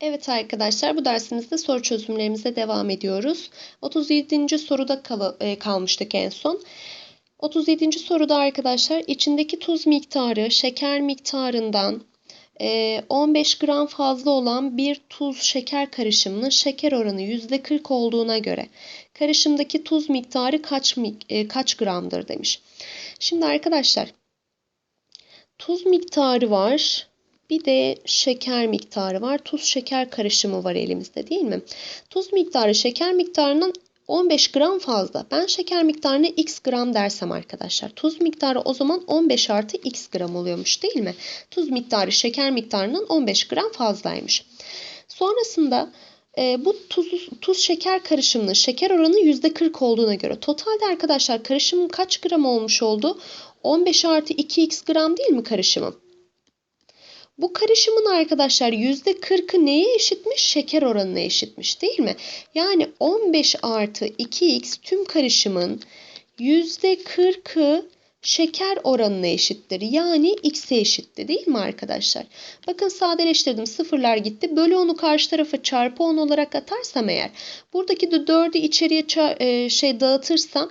Evet arkadaşlar bu dersimizde soru çözümlerimize devam ediyoruz. 37. soruda e, kalmıştık en son. 37. soruda arkadaşlar içindeki tuz miktarı şeker miktarından e, 15 gram fazla olan bir tuz şeker karışımının şeker oranı %40 olduğuna göre karışımdaki tuz miktarı kaç, e, kaç gramdır demiş. Şimdi arkadaşlar tuz miktarı var. Bir de şeker miktarı var. Tuz şeker karışımı var elimizde değil mi? Tuz miktarı şeker miktarının 15 gram fazla. Ben şeker miktarını x gram dersem arkadaşlar. Tuz miktarı o zaman 15 artı x gram oluyormuş değil mi? Tuz miktarı şeker miktarının 15 gram fazlaymış. Sonrasında e, bu tuz, tuz şeker karışımının şeker oranı %40 olduğuna göre totalde arkadaşlar karışımın kaç gram olmuş oldu? 15 artı 2x gram değil mi karışımın? Bu karışımın arkadaşlar %40'ı neye eşitmiş? Şeker oranına eşitmiş değil mi? Yani 15 artı 2x tüm karışımın %40'ı şeker oranına eşittir. Yani x'e eşitti değil mi arkadaşlar? Bakın sadeleştirdim. Sıfırlar gitti. Bölü onu karşı tarafa çarpı 10 olarak atarsam eğer buradaki de 4'ü içeriye e, şey dağıtırsam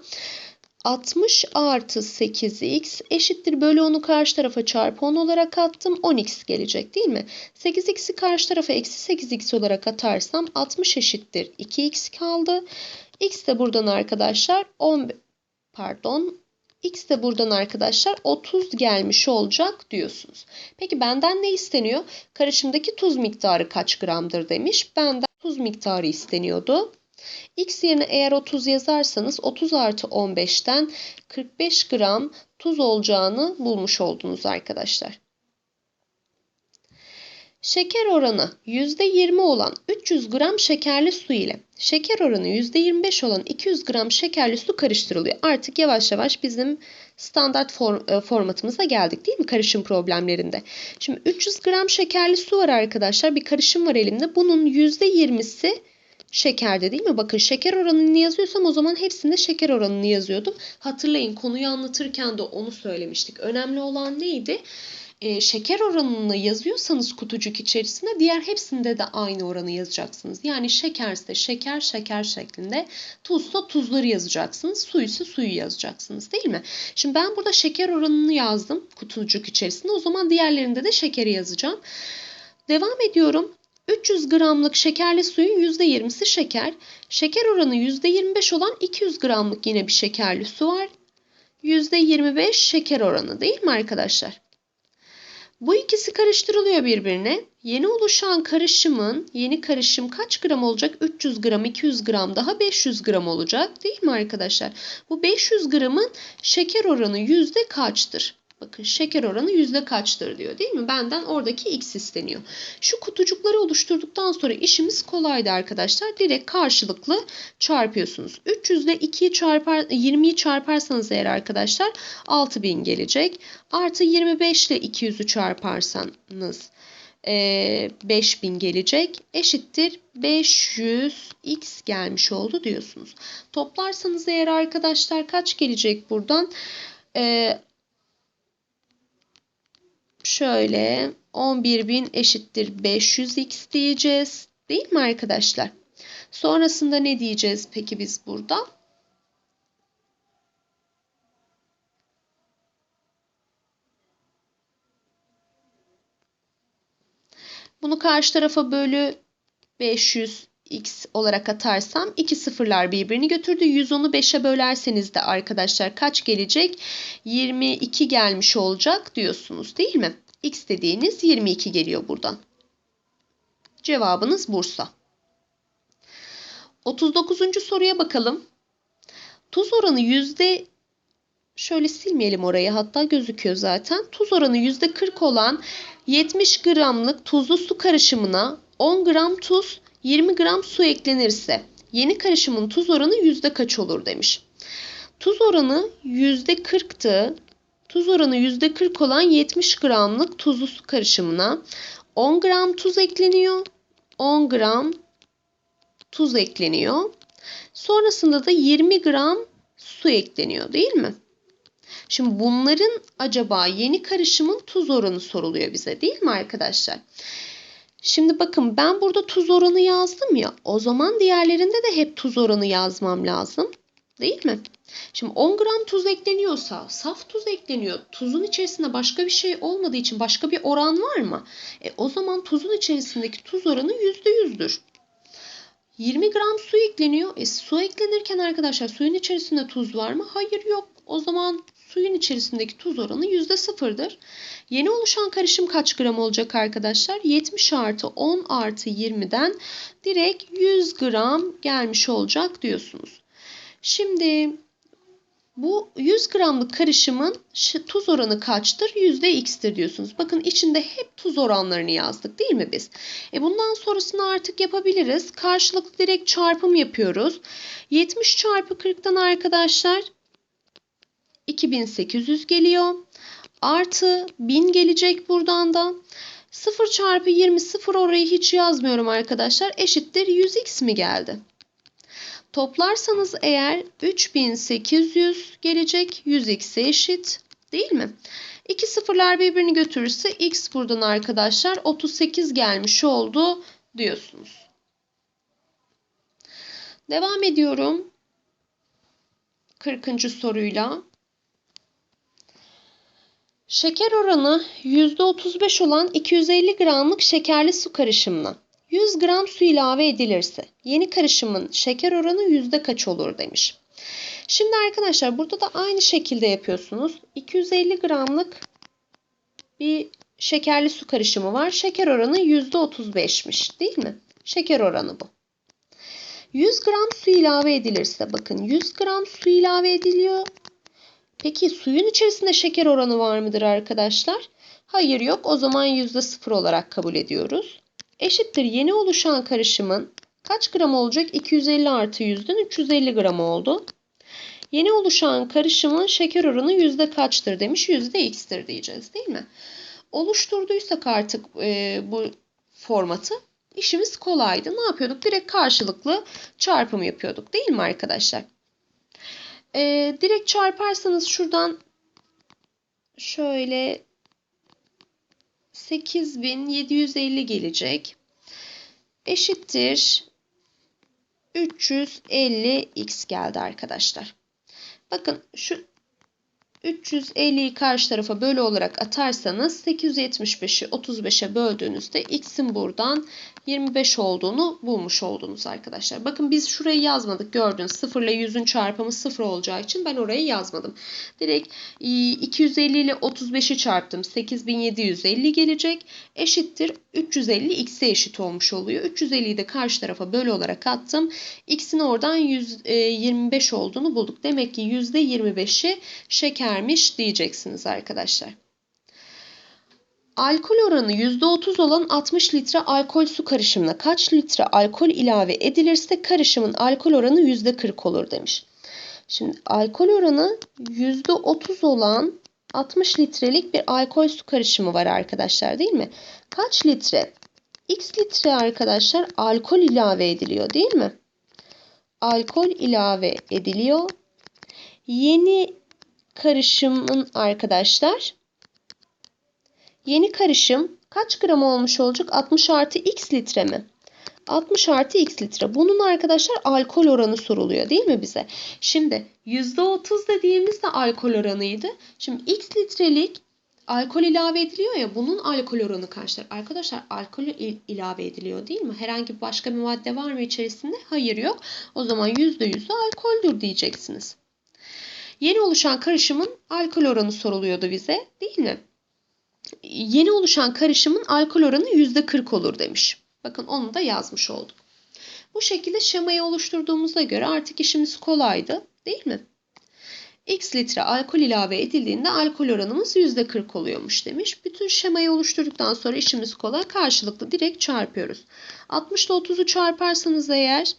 60 artı 8x eşittir bölü 10'u karşı tarafa çarpı 10 olarak attım. 10x gelecek değil mi? 8x'i karşı tarafa eksi 8x olarak atarsam 60 eşittir 2x kaldı. x de buradan arkadaşlar 10 pardon x de buradan arkadaşlar 30 gelmiş olacak diyorsunuz. Peki benden ne isteniyor? Karışımdaki tuz miktarı kaç gramdır demiş. Benden tuz miktarı isteniyordu. X yerine eğer 30 yazarsanız 30 artı 15'ten 45 gram tuz olacağını bulmuş oldunuz arkadaşlar. Şeker oranı %20 olan 300 gram şekerli su ile şeker oranı %25 olan 200 gram şekerli su karıştırılıyor. Artık yavaş yavaş bizim standart form, e, formatımıza geldik değil mi karışım problemlerinde. Şimdi 300 gram şekerli su var arkadaşlar. Bir karışım var elimde. Bunun %20'si şekerde değil mi? Bakın şeker oranını yazıyorsam o zaman hepsinde şeker oranını yazıyordum. Hatırlayın konuyu anlatırken de onu söylemiştik. Önemli olan neydi? Ee, şeker oranını yazıyorsanız kutucuk içerisinde diğer hepsinde de aynı oranı yazacaksınız. Yani şekerse şeker şeker şeklinde, tuzsa tuzları yazacaksınız, suysa suyu yazacaksınız değil mi? Şimdi ben burada şeker oranını yazdım kutucuk içerisinde. O zaman diğerlerinde de şekeri yazacağım. Devam ediyorum. 300 gramlık şekerli suyun %20'si şeker. Şeker oranı %25 olan 200 gramlık yine bir şekerli su var. %25 şeker oranı değil mi arkadaşlar? Bu ikisi karıştırılıyor birbirine. Yeni oluşan karışımın yeni karışım kaç gram olacak? 300 gram, 200 gram daha 500 gram olacak değil mi arkadaşlar? Bu 500 gramın şeker oranı yüzde kaçtır? Bakın şeker oranı yüzde kaçtır diyor değil mi? Benden oradaki x isteniyor. Şu kutucukları oluşturduktan sonra işimiz kolaydı arkadaşlar. Direkt karşılıklı çarpıyorsunuz. 300 ile 2'yi çarpar, 20'yi çarparsanız eğer arkadaşlar 6000 gelecek. Artı 25 ile 200'ü çarparsanız 5000 gelecek. Eşittir 500x gelmiş oldu diyorsunuz. Toplarsanız eğer arkadaşlar kaç gelecek buradan? Şöyle 11.000 eşittir 500x diyeceğiz. Değil mi arkadaşlar? Sonrasında ne diyeceğiz peki biz burada? Bunu karşı tarafa bölü 500 x olarak atarsam iki sıfırlar birbirini götürdü. 110'u 5'e bölerseniz de arkadaşlar kaç gelecek? 22 gelmiş olacak diyorsunuz değil mi? x dediğiniz 22 geliyor buradan. Cevabınız Bursa. 39. soruya bakalım. Tuz oranı yüzde şöyle silmeyelim orayı hatta gözüküyor zaten. Tuz oranı yüzde 40 olan 70 gramlık tuzlu su karışımına 10 gram tuz 20 gram su eklenirse yeni karışımın tuz oranı yüzde kaç olur demiş. Tuz oranı yüzde 40'tı. Tuz oranı yüzde 40 olan 70 gramlık tuzlu su karışımına 10 gram tuz ekleniyor. 10 gram tuz ekleniyor. Sonrasında da 20 gram su ekleniyor değil mi? Şimdi bunların acaba yeni karışımın tuz oranı soruluyor bize değil mi arkadaşlar? Şimdi bakın ben burada tuz oranı yazdım ya. O zaman diğerlerinde de hep tuz oranı yazmam lazım. Değil mi? Şimdi 10 gram tuz ekleniyorsa, saf tuz ekleniyor. Tuzun içerisinde başka bir şey olmadığı için başka bir oran var mı? E, o zaman tuzun içerisindeki tuz oranı %100'dür. 20 gram su ekleniyor. E, su eklenirken arkadaşlar suyun içerisinde tuz var mı? Hayır yok. O zaman suyun içerisindeki tuz oranı %0'dır. Yeni oluşan karışım kaç gram olacak arkadaşlar? 70 artı 10 artı 20'den direkt 100 gram gelmiş olacak diyorsunuz. Şimdi bu 100 gramlık karışımın tuz oranı kaçtır? %x'tir diyorsunuz. Bakın içinde hep tuz oranlarını yazdık değil mi biz? E bundan sonrasını artık yapabiliriz. Karşılıklı direkt çarpım yapıyoruz. 70 çarpı 40'tan arkadaşlar 2800 geliyor. Artı 1000 gelecek buradan da. 0 çarpı 20 0 orayı hiç yazmıyorum arkadaşlar. Eşittir 100x mi geldi? Toplarsanız eğer 3800 gelecek 100x'e eşit değil mi? İki sıfırlar birbirini götürürse x buradan arkadaşlar 38 gelmiş oldu diyorsunuz. Devam ediyorum. 40. soruyla. Şeker oranı %35 olan 250 gramlık şekerli su karışımına 100 gram su ilave edilirse yeni karışımın şeker oranı yüzde kaç olur demiş. Şimdi arkadaşlar burada da aynı şekilde yapıyorsunuz. 250 gramlık bir şekerli su karışımı var. Şeker oranı yüzde 35'miş değil mi? Şeker oranı bu. 100 gram su ilave edilirse bakın 100 gram su ilave ediliyor. Peki suyun içerisinde şeker oranı var mıdır arkadaşlar? Hayır yok. O zaman %0 olarak kabul ediyoruz eşittir yeni oluşan karışımın kaç gram olacak? 250 artı 100'den 350 gram oldu. Yeni oluşan karışımın şeker oranı yüzde kaçtır demiş. Yüzde x'tir diyeceğiz değil mi? Oluşturduysak artık e, bu formatı işimiz kolaydı. Ne yapıyorduk? Direkt karşılıklı çarpım yapıyorduk değil mi arkadaşlar? E, direkt çarparsanız şuradan şöyle 8750 gelecek. Eşittir 350x geldi arkadaşlar. Bakın şu 350'yi karşı tarafa bölü olarak atarsanız 875'i 35'e böldüğünüzde x'in buradan 25 olduğunu bulmuş oldunuz arkadaşlar. Bakın biz şurayı yazmadık gördünüz. 0 ile 100'ün çarpımı 0 olacağı için ben orayı yazmadım. Direkt 250 ile 35'i çarptım. 8750 gelecek. Eşittir 350 x'e eşit olmuş oluyor. 350'yi de karşı tarafa bölü olarak attım. x'in oradan 125 olduğunu bulduk. Demek ki %25'i şekermiş diyeceksiniz arkadaşlar. Alkol oranı %30 olan 60 litre alkol su karışımına kaç litre alkol ilave edilirse karışımın alkol oranı %40 olur demiş. Şimdi alkol oranı %30 olan 60 litrelik bir alkol su karışımı var arkadaşlar değil mi? Kaç litre? X litre arkadaşlar alkol ilave ediliyor değil mi? Alkol ilave ediliyor. Yeni karışımın arkadaşlar Yeni karışım kaç gram olmuş olacak? 60 artı x litre mi? 60 artı x litre. Bunun arkadaşlar alkol oranı soruluyor değil mi bize? Şimdi %30 dediğimiz de alkol oranıydı. Şimdi x litrelik alkol ilave ediliyor ya bunun alkol oranı kaçtır? Arkadaşlar alkol il ilave ediliyor değil mi? Herhangi başka bir madde var mı içerisinde? Hayır yok. O zaman %100'ü alkoldür diyeceksiniz. Yeni oluşan karışımın alkol oranı soruluyordu bize değil mi? yeni oluşan karışımın alkol oranı %40 olur demiş. Bakın onu da yazmış olduk. Bu şekilde şemayı oluşturduğumuza göre artık işimiz kolaydı değil mi? X litre alkol ilave edildiğinde alkol oranımız %40 oluyormuş demiş. Bütün şemayı oluşturduktan sonra işimiz kolay. Karşılıklı direkt çarpıyoruz. 60 ile 30'u çarparsanız eğer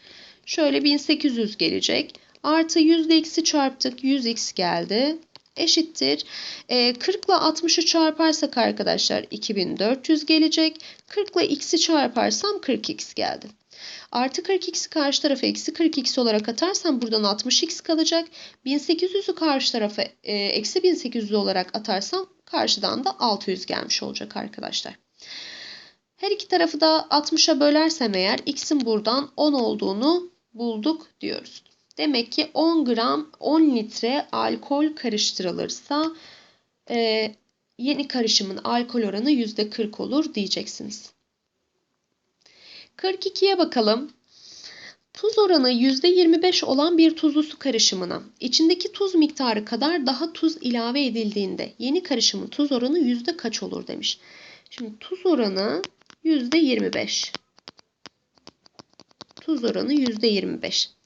şöyle 1800 gelecek. Artı %x'i çarptık 100x geldi eşittir. E, 40 ile 60'ı çarparsak arkadaşlar 2400 gelecek. 40 ile x'i çarparsam 40x geldi. Artı 40x'i karşı tarafa eksi 40x olarak atarsam buradan 60x kalacak. 1800'ü karşı tarafa e, eksi 1800 olarak atarsam karşıdan da 600 gelmiş olacak arkadaşlar. Her iki tarafı da 60'a bölersem eğer x'in buradan 10 olduğunu bulduk diyoruz. Demek ki 10 gram 10 litre alkol karıştırılırsa e, yeni karışımın alkol oranı %40 olur diyeceksiniz. 42'ye bakalım. Tuz oranı %25 olan bir tuzlu su karışımına içindeki tuz miktarı kadar daha tuz ilave edildiğinde yeni karışımın tuz oranı yüzde kaç olur demiş. Şimdi tuz oranı %25. Tuz oranı %25.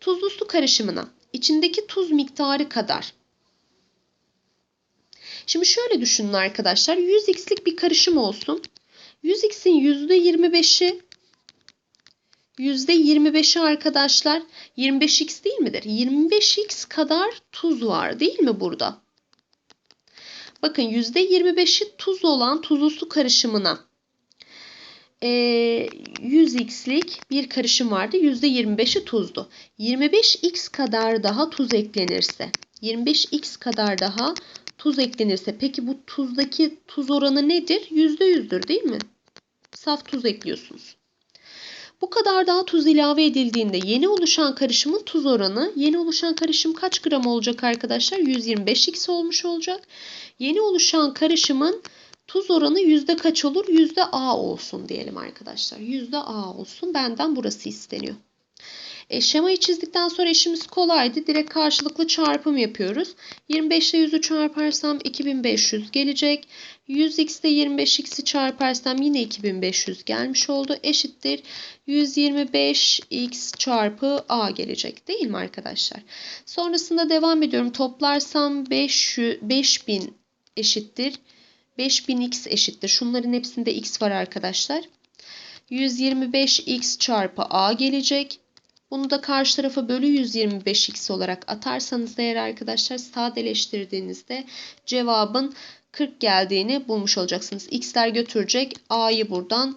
Tuzlu su karışımına içindeki tuz miktarı kadar. Şimdi şöyle düşünün arkadaşlar. 100x'lik bir karışım olsun. 100x'in %25'i %25'i arkadaşlar 25x değil midir? 25x kadar tuz var değil mi burada? Bakın %25'i tuz olan tuzlu su karışımına 100x'lik bir karışım vardı. %25'i tuzdu. 25x kadar daha tuz eklenirse 25x kadar daha tuz eklenirse peki bu tuzdaki tuz oranı nedir? %100'dür değil mi? Saf tuz ekliyorsunuz. Bu kadar daha tuz ilave edildiğinde yeni oluşan karışımın tuz oranı, yeni oluşan karışım kaç gram olacak arkadaşlar? 125x olmuş olacak. Yeni oluşan karışımın tuz oranı yüzde kaç olur? Yüzde A olsun diyelim arkadaşlar. Yüzde A olsun. Benden burası isteniyor. E, şemayı çizdikten sonra işimiz kolaydı. Direkt karşılıklı çarpım yapıyoruz. 25 ile 100'ü çarparsam 2500 gelecek. 100x ile 25x'i çarparsam yine 2500 gelmiş oldu. Eşittir 125x çarpı a gelecek değil mi arkadaşlar? Sonrasında devam ediyorum. Toplarsam 500, 5000 eşittir. 5000x eşittir. Şunların hepsinde x var arkadaşlar. 125x çarpı a gelecek. Bunu da karşı tarafa bölü 125x olarak atarsanız eğer arkadaşlar sadeleştirdiğinizde cevabın 40 geldiğini bulmuş olacaksınız. X'ler götürecek. A'yı buradan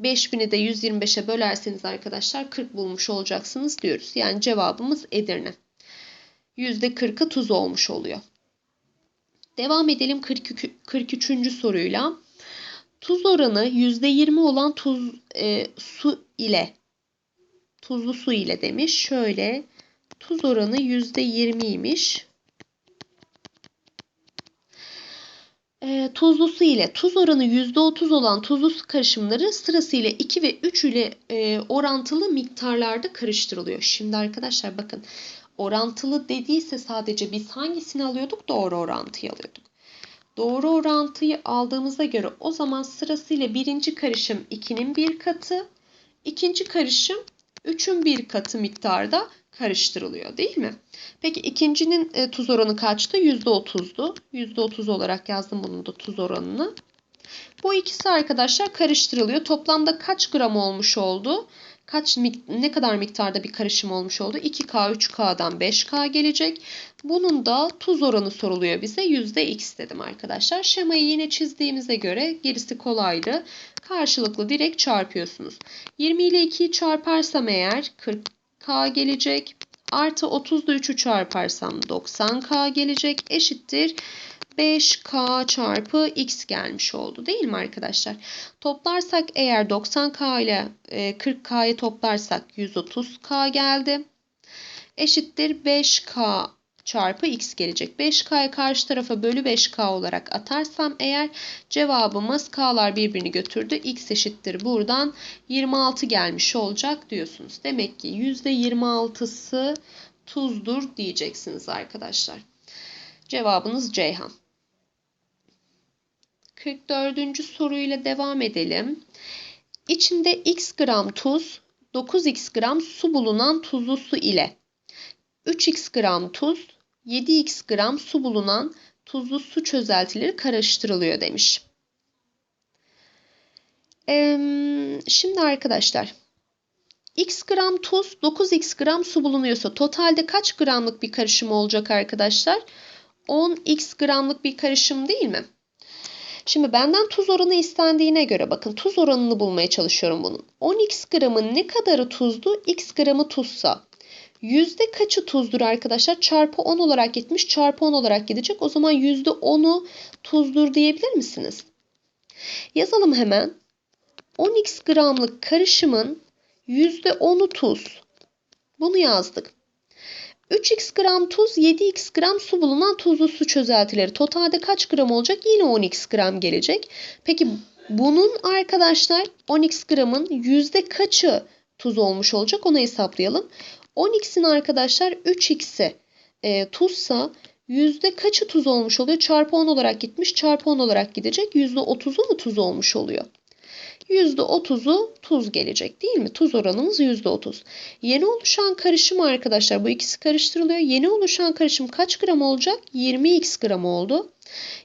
5000'i de 125'e bölerseniz arkadaşlar 40 bulmuş olacaksınız diyoruz. Yani cevabımız Edirne. %40'ı tuz olmuş oluyor. Devam edelim 42, 43. soruyla. Tuz oranı %20 olan tuz e, su ile tuzlu su ile demiş. Şöyle tuz oranı %20'ymiş. E, tuzlu su ile tuz oranı %30 olan tuzlu su karışımları sırasıyla 2 ve 3 ile e, orantılı miktarlarda karıştırılıyor. Şimdi arkadaşlar bakın orantılı dediyse sadece biz hangisini alıyorduk? Doğru orantıyı alıyorduk. Doğru orantıyı aldığımıza göre o zaman sırasıyla birinci karışım 2'nin bir katı, ikinci karışım 3'ün bir katı miktarda karıştırılıyor değil mi? Peki ikincinin e, tuz oranı kaçtı? %30'du. %30 olarak yazdım bunun da tuz oranını. Bu ikisi arkadaşlar karıştırılıyor. Toplamda kaç gram olmuş oldu? Kaç ne kadar miktarda bir karışım olmuş oldu? 2K 3K'dan 5K gelecek. Bunun da tuz oranı soruluyor bize. %X dedim arkadaşlar. Şemayı yine çizdiğimize göre gerisi kolaydı. Karşılıklı direkt çarpıyorsunuz. 20 ile 2'yi çarparsam eğer 40K gelecek. Artı 30 ile 3'ü çarparsam 90K gelecek. Eşittir 5K çarpı X gelmiş oldu değil mi arkadaşlar? Toplarsak eğer 90K ile 40K'yı e, toplarsak 130K geldi. Eşittir 5K çarpı x gelecek. 5k'yı karşı tarafa bölü 5k olarak atarsam eğer cevabımız k'lar birbirini götürdü. x eşittir buradan 26 gelmiş olacak diyorsunuz. Demek ki %26'sı tuzdur diyeceksiniz arkadaşlar. Cevabınız Ceyhan. 44. soruyla devam edelim. İçinde x gram tuz, 9x gram su bulunan tuzlu su ile 3x gram tuz, 7x gram su bulunan tuzlu su çözeltileri karıştırılıyor demiş. Ee, şimdi arkadaşlar x gram tuz 9x gram su bulunuyorsa totalde kaç gramlık bir karışım olacak arkadaşlar? 10x gramlık bir karışım değil mi? Şimdi benden tuz oranı istendiğine göre bakın tuz oranını bulmaya çalışıyorum bunun. 10x gramın ne kadarı tuzlu? x gramı tuzsa Yüzde kaçı tuzdur arkadaşlar? Çarpı 10 olarak gitmiş. Çarpı 10 olarak gidecek. O zaman yüzde 10'u tuzdur diyebilir misiniz? Yazalım hemen. 10x gramlık karışımın %10'u tuz. Bunu yazdık. 3x gram tuz, 7x gram su bulunan tuzlu su çözeltileri. Totalde kaç gram olacak? Yine 10x gram gelecek. Peki bunun arkadaşlar 10x gramın yüzde kaçı tuz olmuş olacak? Onu hesaplayalım. 10x'in arkadaşlar 3x'i e, tuzsa yüzde kaçı tuz olmuş oluyor? Çarpı 10 olarak gitmiş, çarpı 10 olarak gidecek. Yüzde 30'u mu tuz olmuş oluyor? %30'u tuz gelecek değil mi? Tuz oranımız %30. Yeni oluşan karışım arkadaşlar bu ikisi karıştırılıyor. Yeni oluşan karışım kaç gram olacak? 20x gram oldu.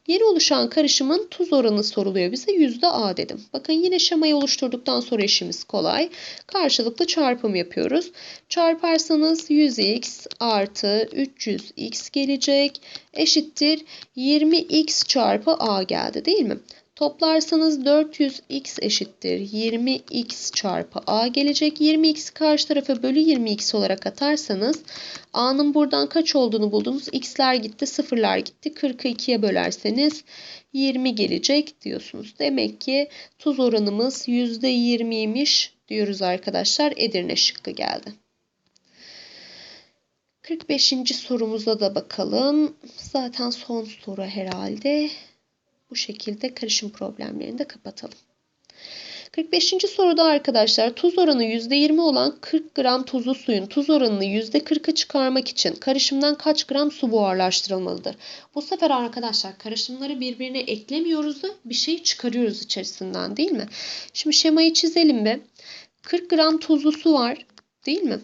Yeni oluşan karışımın tuz oranı soruluyor bize. Yüzde A dedim. Bakın yine şemayı oluşturduktan sonra işimiz kolay. Karşılıklı çarpım yapıyoruz. Çarparsanız 100x artı 300x gelecek. Eşittir 20x çarpı A geldi değil mi? Toplarsanız 400x eşittir 20x çarpı a gelecek. 20x karşı tarafa bölü 20x olarak atarsanız a'nın buradan kaç olduğunu buldunuz. x'ler gitti sıfırlar gitti. 40'ı 2'ye bölerseniz 20 gelecek diyorsunuz. Demek ki tuz oranımız %20'ymiş diyoruz arkadaşlar. Edirne şıkkı geldi. 45. sorumuza da bakalım. Zaten son soru herhalde. Bu şekilde karışım problemlerini de kapatalım. 45. soruda arkadaşlar tuz oranı %20 olan 40 gram tuzlu suyun tuz oranını %40'a çıkarmak için karışımdan kaç gram su buharlaştırılmalıdır? Bu sefer arkadaşlar karışımları birbirine eklemiyoruz da bir şey çıkarıyoruz içerisinden değil mi? Şimdi şemayı çizelim bir. 40 gram tuzlu su var değil mi?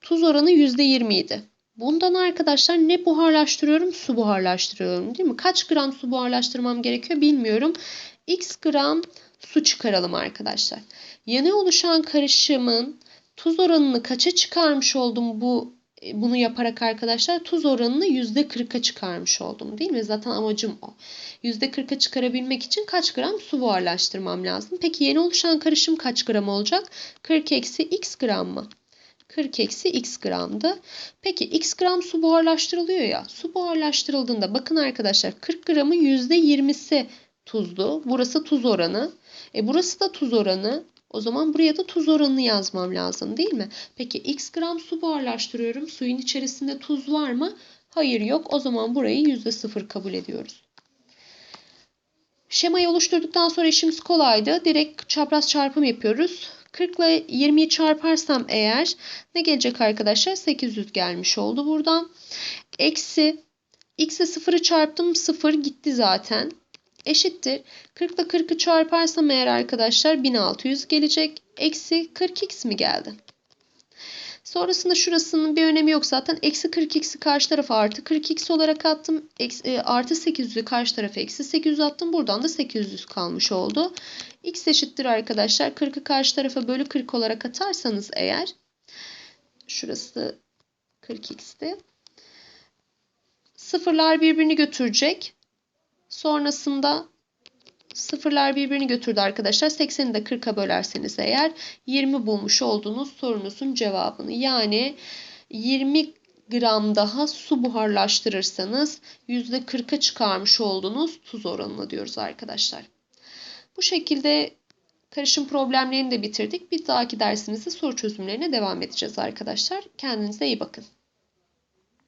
Tuz oranı %20 idi. Bundan arkadaşlar ne buharlaştırıyorum? Su buharlaştırıyorum değil mi? Kaç gram su buharlaştırmam gerekiyor bilmiyorum. X gram su çıkaralım arkadaşlar. Yeni oluşan karışımın tuz oranını kaça çıkarmış oldum bu e, bunu yaparak arkadaşlar tuz oranını %40'a çıkarmış oldum değil mi? Zaten amacım o. %40'a çıkarabilmek için kaç gram su buharlaştırmam lazım? Peki yeni oluşan karışım kaç gram olacak? 40 eksi x gram mı? 40 eksi x gramdı. Peki x gram su buharlaştırılıyor ya. Su buharlaştırıldığında bakın arkadaşlar 40 gramın %20'si tuzlu. Burası tuz oranı. E burası da tuz oranı. O zaman buraya da tuz oranını yazmam lazım değil mi? Peki x gram su buharlaştırıyorum. Suyun içerisinde tuz var mı? Hayır yok. O zaman burayı %0 kabul ediyoruz. Şemayı oluşturduktan sonra işimiz kolaydı. Direkt çapraz çarpım yapıyoruz. 40 ile 20'yi çarparsam eğer ne gelecek arkadaşlar? 800 gelmiş oldu buradan. Eksi x'e 0'ı çarptım 0 gitti zaten. Eşittir. 40 ile 40'ı çarparsam eğer arkadaşlar 1600 gelecek. Eksi 40x mi geldi? Sonrasında şurasının bir önemi yok zaten. Eksi 40x'i karşı tarafa artı 40x olarak attım. Eksi, e, artı 800'ü karşı tarafa eksi 800 attım. Buradan da 800 kalmış oldu. x eşittir arkadaşlar. 40'ı karşı tarafa bölü 40 olarak atarsanız eğer. Şurası 40x'ti. Sıfırlar birbirini götürecek. Sonrasında Sıfırlar birbirini götürdü arkadaşlar. 80'i de 40'a bölerseniz eğer 20 bulmuş olduğunuz sorunuzun cevabını. Yani 20 gram daha su buharlaştırırsanız %40'a çıkarmış olduğunuz tuz oranını diyoruz arkadaşlar. Bu şekilde karışım problemlerini de bitirdik. Bir dahaki dersimizde soru çözümlerine devam edeceğiz arkadaşlar. Kendinize iyi bakın.